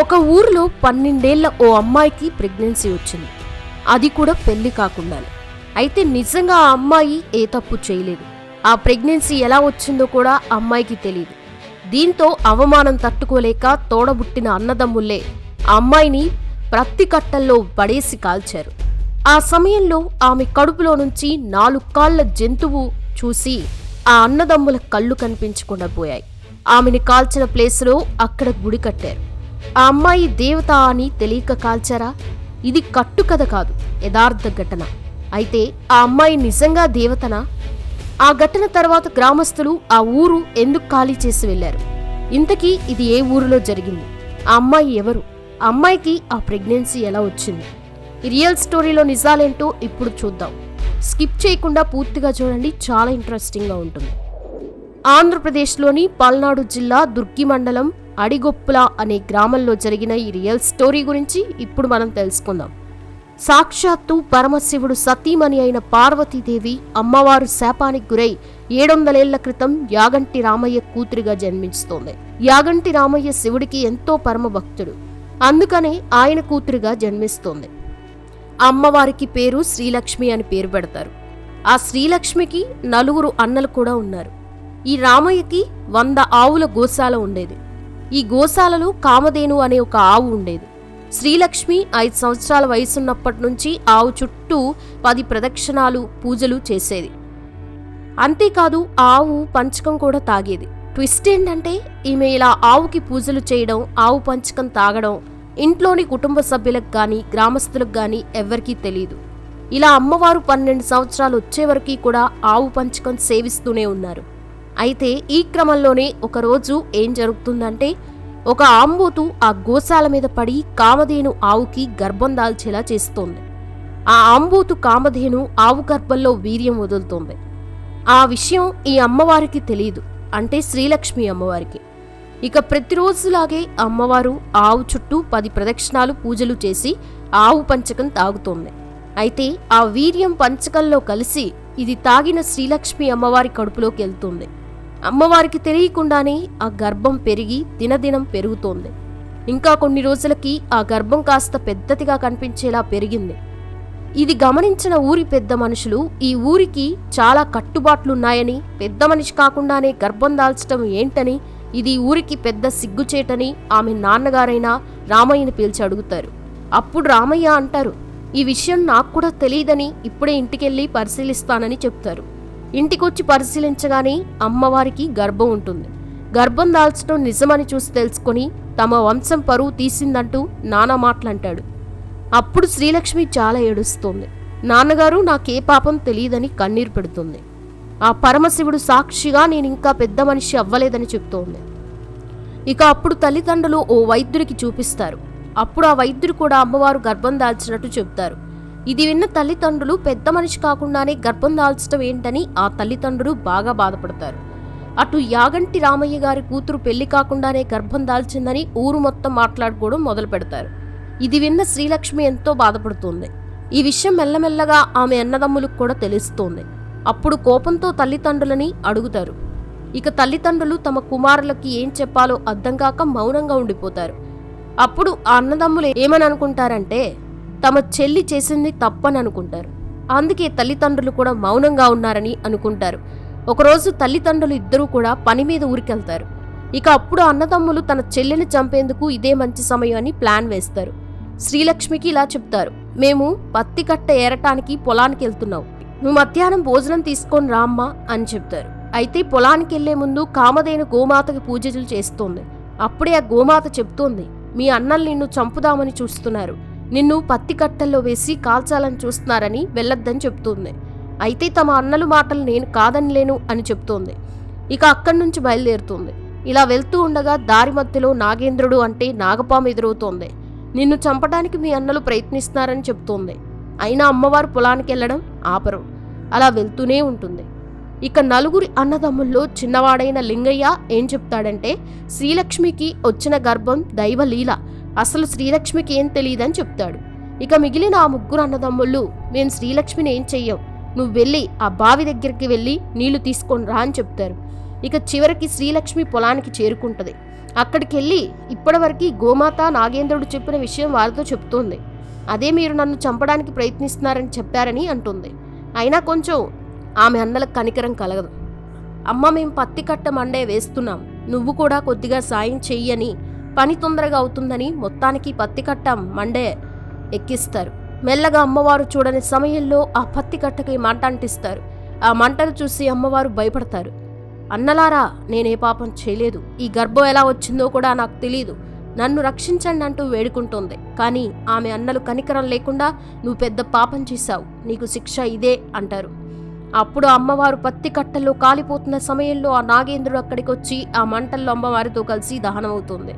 ఒక ఊర్లో పన్నెండేళ్ళ ఓ అమ్మాయికి ప్రెగ్నెన్సీ వచ్చింది. అది కూడా పెళ్ళి కాకుండానే. అయితే నిజంగా ఆ అమ్మాయి ఏ తప్పు చేయలేదు. ఆ ప్రెగ్నెన్సీ ఎలా వచ్చిందో కూడా అమ్మాయికి తెలియదు దీంతో అవమానం తట్టుకోలేక తోడబుట్టిన అన్నదమ్ముల్లే ఆ అమ్మాయిని ప్రత్తి కట్టల్లో పడేసి కాల్చారు. ఆ సమయంలో ఆమె కడుపులో నుంచి నాలుగు కాళ్ళ జంతువు చూసి ఆ అన్నదమ్ముల కళ్ళు కనిపించకుండా పోయాయి. ఆమెని కాల్చిన ప్లేస్లో అక్కడ గుడి కట్టారు. ఆ అమ్మాయి దేవత అని తెలియక కాల్చారా? ఇది కట్టుకథ కాదు యథార్థ ఘటన. అయితే ఆ అమ్మాయి నిజంగా దేవతనా? ఆ ఘటన తర్వాత గ్రామస్తులు ఆ ఊరు ఎందుకు ఖాళీ చేసి వెళ్ళారు ఇంతకీ ఇది ఏ ఊరిలో జరిగింది? ఆ అమ్మాయి ఎవరు? ఆ అమ్మాయికి ఆ ప్రెగ్నెన్సీ ఎలా వచ్చింది? రియల్ స్టోరీలో నిజాలేంటో ఇప్పుడు చూద్దాం. స్కిప్ చేయకుండా పూర్తిగా చూడండి చాలా ఇంట్రెస్టింగ్గా ఉంటుంది. ఆంధ్రప్రదేశ్లోని పల్నాడు జిల్లా దుర్గి మండలం అడిగొప్పుల అనే గ్రామంలో జరిగిన ఈ రియల్ స్టోరీ గురించి ఇప్పుడు మనం తెలుసుకుందాం. సాక్షాత్తు పరమశివుడు సతీమణి అయిన పార్వతీదేవి అమ్మవారు శాపానికి గురై ఏడొందలేళ్ళ క్రితం యాగంటి రామయ్య కూతురిగా జన్మిస్తోంది యాగంటి రామయ్య శివుడికి ఎంతో పరమ భక్తుడు అందుకనే ఆయన కూతురిగా జన్మిస్తోంది. అమ్మవారికి పేరు శ్రీలక్ష్మి అని పేరు పెడతారు. ఆ శ్రీలక్ష్మికి నలుగురు అన్నలు కూడా ఉన్నారు. ఈ రామయ్యకి వంద ఆవుల గోశాల ఉండేది. ఈ గోశాలలో కామధేను అనే ఒక ఆవు ఉండేది. శ్రీలక్ష్మి ఐదు సంవత్సరాల వయసున్నప్పటి నుంచి ఆవు చుట్టూ పది ప్రదక్షిణాలు పూజలు చేసేది. అంతేకాదు ఆవు పంచకం కూడా తాగేది. ట్విస్ట్ ఏంటంటే ఈమె ఇలా ఆవుకి పూజలు చేయడం ఆవు పంచకం తాగడం ఇంట్లోని కుటుంబ సభ్యులకు కానీ గ్రామస్తులకు కానీ ఎవ్వరికీ తెలియదు ఇలా అమ్మవారు పన్నెండు సంవత్సరాలు వచ్చే వరకు కూడా ఆవు పంచకం సేవిస్తూనే ఉన్నారు. అయితే ఈ క్రమంలోనే ఒకరోజు ఏం జరుగుతుందంటే ఒక ఆంబోతు ఆ గోశాల మీద పడి కామధేను ఆవుకి గర్భం దాల్చేలా చేస్తోంది. ఆ ఆంబోతు కామధేను ఆవు గర్భంలో వీర్యం వదులుతోంది. ఆ విషయం ఈ అమ్మవారికి తెలియదు అంటే శ్రీలక్ష్మి అమ్మవారికి. ఇక ప్రతిరోజులాగే అమ్మవారు ఆవు చుట్టూ పది ప్రదక్షిణాలు పూజలు చేసి ఆవు పంచకం తాగుతోంది. అయితే ఆ వీర్యం పంచకంలో కలిసి ఇది తాగిన శ్రీలక్ష్మి అమ్మవారి కడుపులోకి వెళ్తుంది. అమ్మవారికి తెలియకుండానే ఆ గర్భం పెరిగి దినదినం పెరుగుతోంది. ఇంకా కొన్ని రోజులకి ఆ గర్భం కాస్త పెద్దదిగా కనిపించేలా పెరిగింది. ఇది గమనించిన ఊరి పెద్ద మనుషులు ఈ ఊరికి చాలా కట్టుబాట్లున్నాయని పెద్ద మనిషి కాకుండానే గర్భం దాల్చడం ఏంటని ఇది ఊరికి పెద్ద సిగ్గుచేటని ఆమె నాన్నగారైన రామయ్యని పిలిచి అడుగుతారు. అప్పుడు రామయ్య అంటారు ఈ విషయం నాకు కూడా తెలియదని ఇప్పుడే ఇంటికెళ్ళి పరిశీలిస్తానని చెప్తారు. ఇంటికొచ్చి పరిశీలించగానే అమ్మవారికి గర్భం ఉంటుంది. గర్భం దాల్చడం నిజమని చూసి తెలుసుకొని తమ వంశం పరువు తీసిందంటూ నానా మాటలంటాడు. అప్పుడు శ్రీలక్ష్మి చాలా ఏడుస్తుంది. నాన్నగారు నాకే పాపం తెలియదని కన్నీరు పెడుతుంది. ఆ పరమశివుడు సాక్షిగా నేను ఇంకా పెద్ద మనిషి అవ్వలేదని చెప్తోంది. ఇక అప్పుడు తల్లిదండ్రులు ఓ వైద్యుడికి చూపిస్తారు. అప్పుడు ఆ వైద్యుడు కూడా అమ్మవారు గర్భం దాల్చినట్టు చెప్తారు. ఇది విన్న తల్లిదండ్రులు పెద్ద మనిషి కాకుండానే గర్భం దాల్చడం ఏంటని ఆ తల్లిదండ్రులు బాగా బాధపడతారు. అటు యాగంటి రామయ్య గారి కూతురు పెళ్ళి కాకుండానే గర్భం దాల్చిందని ఊరు మొత్తం మాట్లాడుకోవడం మొదలు పెడతారు. ఇది విన్న శ్రీలక్ష్మి ఎంతో బాధపడుతుంది. ఈ విషయం మెల్లమెల్లగా ఆమె అన్నదమ్ములకు కూడా తెలుస్తోంది. అప్పుడు కోపంతో తల్లిదండ్రులని అడుగుతారు. ఇక తల్లిదండ్రులు తమ కుమారులకి ఏం చెప్పాలో అర్థం కాక మౌనంగా ఉండిపోతారు. అప్పుడు ఆ అన్నదమ్ములు ఏమని అనుకుంటారంటే తమ చెల్లి చేసింది తప్పని అనుకుంటారు అందుకే తల్లిదండ్రులు కూడా మౌనంగా ఉన్నారని అనుకుంటారు. ఒకరోజు తల్లిదండ్రులు ఇద్దరూ కూడా పని మీద ఊరికెళ్తారు. ఇక అప్పుడు అన్నదమ్ములు తన చెల్లిని చంపేందుకు ఇదే మంచి సమయం అని ప్లాన్ వేస్తారు. శ్రీలక్ష్మికి ఇలా చెప్తారు. మేము పత్తి కట్ట ఏరటానికి పొలానికి వెళ్తున్నావు నువ్వు మధ్యాహ్నం భోజనం తీసుకొని రామ్మా అని చెప్తారు. అయితే పొలానికి వెళ్ళే ముందు కామధేను గోమాతకి పూజలు చేస్తోంది. అప్పుడే ఆ గోమాత చెప్తోంది మీ అన్నలు నిన్ను చంపుదామని చూస్తున్నారు. నిన్ను పత్తి కట్టల్లో వేసి కాల్చాలని చూస్తున్నారని వెళ్ళొద్దని చెప్తుంది. అయితే తమ అన్నలు మాటలు నేను కాదనిలేను అని చెప్తోంది. ఇక అక్కడి నుంచి బయలుదేరుతుంది. ఇలా వెళ్తూ ఉండగా దారి మధ్యలో నాగేంద్రుడు అంటే నాగపాము ఎదురవుతోంది. నిన్ను చంపడానికి మీ అన్నలు ప్రయత్నిస్తున్నారని చెప్తోంది. అయినా అమ్మవారు పొలానికి వెళ్ళడం ఆపరు. అలా వెళ్తూనే ఉంటుంది. ఇక నలుగురి అన్నదమ్ముల్లో చిన్నవాడైన లింగయ్య ఏం చెప్తాడంటే శ్రీలక్ష్మికి వచ్చిన గర్భం దైవలీల. అసలు శ్రీలక్ష్మికి ఏం తెలియదని చెప్తాడు. ఇక మిగిలిన ఆ ముగ్గురు అన్నదమ్ముళ్ళు మేము శ్రీలక్ష్మిని ఏం చెయ్యం? నువ్వు వెళ్ళి ఆ బావి దగ్గరికి వెళ్ళి నీళ్ళు తీసుకొని రా అని చెప్తారు. ఇక చివరికి శ్రీలక్ష్మి పొలానికి చేరుకుంటుంది. అక్కడికి వెళ్ళి ఇప్పటివరకు గోమాత నాగేంద్రుడు చెప్పిన విషయం వారితో చెప్తోంది. అదే మీరు నన్ను చంపడానికి ప్రయత్నిస్తున్నారని చెప్పారని అంటుంది. అయినా కొంచెం ఆమె అన్నలకు కనికరం కలగదు. అమ్మ మేము పత్తి కట్ట మండే వేస్తున్నాం. నువ్వు కూడా కొద్దిగా సాయం చెయ్యని పని తొందరగా అవుతుందని మొత్తానికి పత్తి కట్ట మండే ఎక్కిస్తారు. మెల్లగా అమ్మవారు చూడని సమయంలో ఆ పత్తి కట్టకి మంట అంటిస్తారు. ఆ మంటను చూసి అమ్మవారు భయపడతారు. అన్నలారా నేనే పాపం చేయలేదు. ఈ గర్భం ఎలా వచ్చిందో కూడా నాకు తెలియదు నన్ను రక్షించండి అంటూ వేడుకుంటోంది. కానీ ఆమె అన్నలు కనికరం లేకుండా నువ్వు పెద్ద పాపం చేశావు. నీకు శిక్ష ఇదే అంటారు. అప్పుడు అమ్మవారు పత్తి కట్టల్లో కాలిపోతున్న సమయంలో ఆ నాగేంద్రుడు అక్కడికి వచ్చి ఆ మంటల్లో అమ్మవారితో కలిసి దహనమవుతుంది.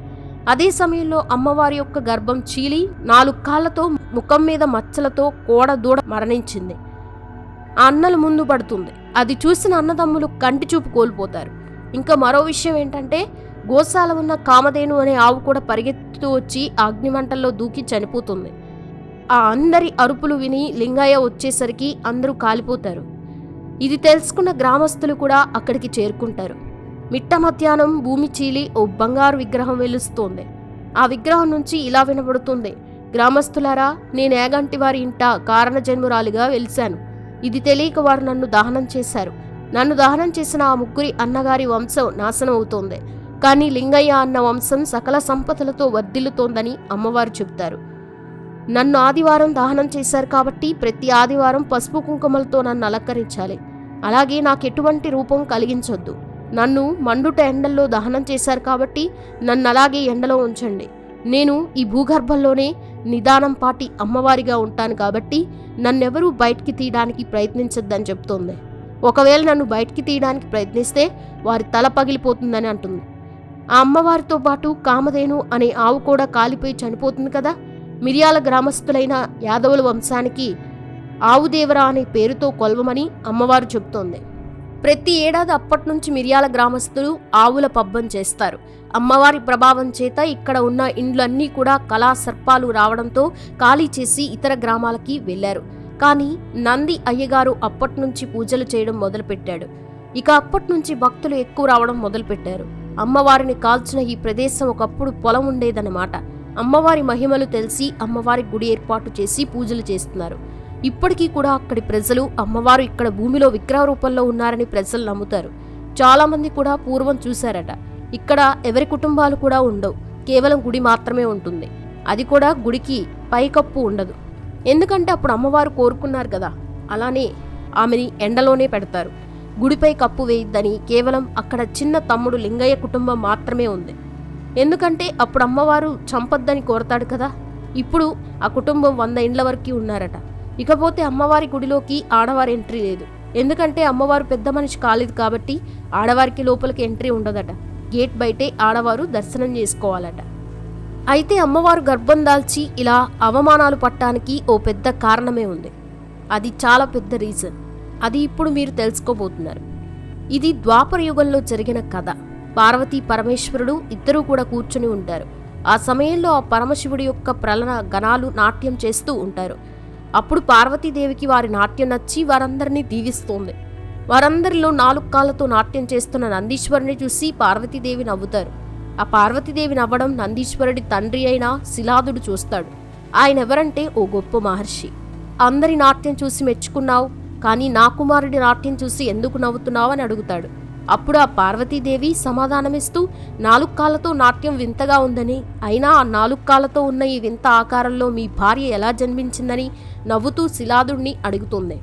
అదే సమయంలో అమ్మవారి యొక్క గర్భం చీలి నాలుగు కాళ్ళతో ముఖం మీద మచ్చలతో కోడ దూడ మరణించింది. ఆ అన్నలు ముందు పడుతుంది. అది చూసిన అన్నదమ్ములు కంటి చూపు కోల్పోతారు. ఇంకా మరో విషయం ఏంటంటే గోశాల ఉన్న కామధేను అనే ఆవు కూడా పరిగెత్తుతూ వచ్చి ఆ అగ్నిమంటల్లో దూకి చనిపోతుంది. ఆ అందరి అరుపులు విని లింగయ్య వచ్చేసరికి అందరూ కాలిపోతారు. ఇది తెలుసుకున్న గ్రామస్తులు కూడా అక్కడికి చేరుకుంటారు. మిట్ట మధ్యాహ్నం భూమి చీలి ఓ బంగారు విగ్రహం వెలుస్తోంది. ఆ విగ్రహం నుంచి ఇలా వినబడుతుంది. గ్రామస్తులారా నేను ఏగంటి వారి ఇంట కారణ జన్మురాలిగా వెలిశాను. ఇది తెలియక వారు నన్ను దహనం చేశారు. నన్ను దహనం చేసిన ఆ ముగ్గురి అన్నగారి వంశం నాశనం అవుతోంది కానీ లింగయ్య అన్న వంశం సకల సంపదలతో వర్ధిల్లుతోందని అమ్మవారు చెబుతారు. నన్ను ఆదివారం దహనం చేశారు కాబట్టి ప్రతి ఆదివారం పసుపు కుంకుమలతో నన్ను అలంకరించాలి. అలాగే నాకు ఎటువంటి రూపం కలిగించొద్దు. నన్ను మండుట ఎండల్లో దహనం చేశారు కాబట్టి నన్ను అలాగే ఎండలో ఉంచండి. నేను ఈ భూగర్భంలోనే నిదానం పాటి అమ్మవారిగా ఉంటాను కాబట్టి నన్నెవరూ బయటికి తీయడానికి ప్రయత్నించొద్దని చెప్తోంది. ఒకవేళ నన్ను బయటికి తీయడానికి ప్రయత్నిస్తే వారి తల పగిలిపోతుందని అంటుంది. ఆ అమ్మవారితో పాటు కామధేను అనే ఆవు కూడా కాలిపోయి చనిపోతుంది కదా? మిరియాల గ్రామస్తులైన యాదవుల వంశానికి ఆవుదేవరా అనే పేరుతో కొలవమని అమ్మవారు చెబుతోంది ప్రతి ఏడాది అప్పటి నుంచి మిరియాల గ్రామస్తులు ఆవుల పబ్బం చేస్తారు. అమ్మవారి ప్రభావం చేత ఇక్కడ ఉన్న ఇండ్లన్నీ కూడా కళా సర్పాలు రావడంతో ఖాళీ చేసి ఇతర గ్రామాలకి వెళ్ళారు కానీ నంది అయ్యగారు అప్పటి నుంచి పూజలు చేయడం మొదలుపెట్టాడు. ఇక అప్పటి నుంచి భక్తులు ఎక్కువ రావడం మొదలుపెట్టారు. అమ్మవారిని కాల్చిన ఈ ప్రదేశం ఒకప్పుడు పొలం ఉండేదన్నమాట. అమ్మవారి మహిమలు తెలిసి అమ్మవారి గుడి ఏర్పాటు చేసి పూజలు చేస్తున్నారు. ఇప్పటికీ కూడా అక్కడి ప్రజలు అమ్మవారు ఇక్కడ భూమిలో విగ్రహ రూపంలో ఉన్నారని ప్రజలు నమ్ముతారు. చాలామంది కూడా పూర్వం చూశారట. ఇక్కడ ఎవరి కుటుంబాలు కూడా ఉండవు. కేవలం గుడి మాత్రమే ఉంటుంది. అది కూడా గుడికి పైకప్పు ఉండదు. ఎందుకంటే అప్పుడు అమ్మవారు కోరుకున్నారు కదా. అలానే ఆమెని ఎండలోనే పెడతారు. గుడిపై కప్పు వేయిద్దని కేవలం అక్కడ చిన్న తమ్ముడు లింగయ్య కుటుంబం మాత్రమే ఉంది. ఎందుకంటే అప్పుడు అమ్మవారు చంపొద్దని కోరతాడు కదా. ఇప్పుడు ఆ కుటుంబం వంద ఇండ్ల వరకు ఉన్నారట. ఇకపోతే అమ్మవారి గుడిలోకి ఆడవారి ఎంట్రీ లేదు. ఎందుకంటే అమ్మవారు పెద్ద మనిషి కాలేదు కాబట్టి ఆడవారికి లోపలికి ఎంట్రీ ఉండదట. గేట్ బయటే ఆడవారు దర్శనం చేసుకోవాలట. అయితే అమ్మవారు గర్భం దాల్చి ఇలా అవమానాలు పట్టడానికి ఓ పెద్ద కారణమే ఉంది. అది చాలా పెద్ద రీజన్. అది ఇప్పుడు మీరు తెలుసుకోబోతున్నారు. ఇది ద్వాపర యుగంలో జరిగిన కథ. పార్వతీ పరమేశ్వరుడు ఇద్దరూ కూడా కూర్చుని ఉంటారు. ఆ సమయంలో ఆ పరమశివుడి యొక్క ప్రలన గణాలు నాట్యం చేస్తూ ఉంటారు. అప్పుడు పార్వతీదేవికి వారి నాట్యం నచ్చి వారందరినీ దీవిస్తోంది. వారందరిలో నాలుగు కాళ్ళతో నాట్యం చేస్తున్న నందీశ్వరుని చూసి పార్వతీదేవి నవ్వుతారు. ఆ పార్వతీదేవి నవ్వడం నందీశ్వరుడి తండ్రి అయిన శిలాదుడు చూస్తాడు. ఆయన ఎవరంటే ఓ గొప్ప మహర్షి. అందరి నాట్యం చూసి మెచ్చుకున్నావు కానీ నా కుమారుడి నాట్యం చూసి ఎందుకు నవ్వుతున్నావు అని అడుగుతాడు. అప్పుడు ఆ పార్వతీదేవి సమాధానమిస్తూ నాలుగు కాళ్ళతో నాట్యం వింతగా ఉందని అయినా ఆ నాలుగు కాళ్ళతో ఉన్న ఈ వింత ఆకారంలో మీ భార్య ఎలా జన్మించిందని నవ్వుతూ శిలాదుడిని అడుగుతుంది.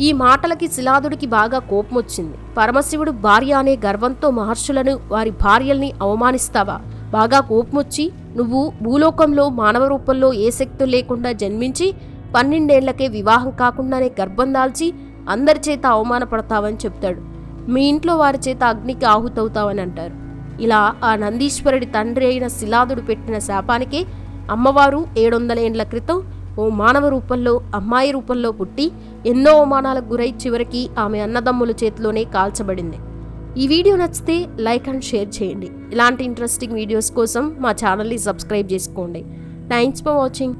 ఈ మాటలకి శిలాదుడికి బాగా కోపం వచ్చింది పరమశివుడు భార్య అనే గర్వంతో మహర్షులను వారి భార్యల్ని అవమానిస్తావా? బాగా కోపమొచ్చి నువ్వు భూలోకంలో మానవ రూపంలో ఏ శక్తులు లేకుండా జన్మించి పన్నెండేళ్ళకే వివాహం కాకుండానే గర్భం దాల్చి అందరి చేత అవమానపడతావని చెప్తాడు. మీ ఇంట్లో వారి చేత అగ్నికి ఆహుతవుతావని అంటారు ఇలా ఆ నందీశ్వరుడి తండ్రి అయిన శిలాదుడు పెట్టిన శాపానికి అమ్మవారు ఏడొందల ఏండ్ల క్రితం ఓ మానవ రూపంలో అమ్మాయి రూపంలో పుట్టి ఎన్నో అవమానాలకు గురై చివరికి ఆమె అన్నదమ్ముల చేతిలోనే కాల్చబడింది. ఈ వీడియో నచ్చితే లైక్ అండ్ షేర్ చేయండి. ఇలాంటి ఇంట్రెస్టింగ్ వీడియోస్ కోసం మా ఛానల్ని సబ్స్క్రైబ్ చేసుకోండి. Thanks for watching.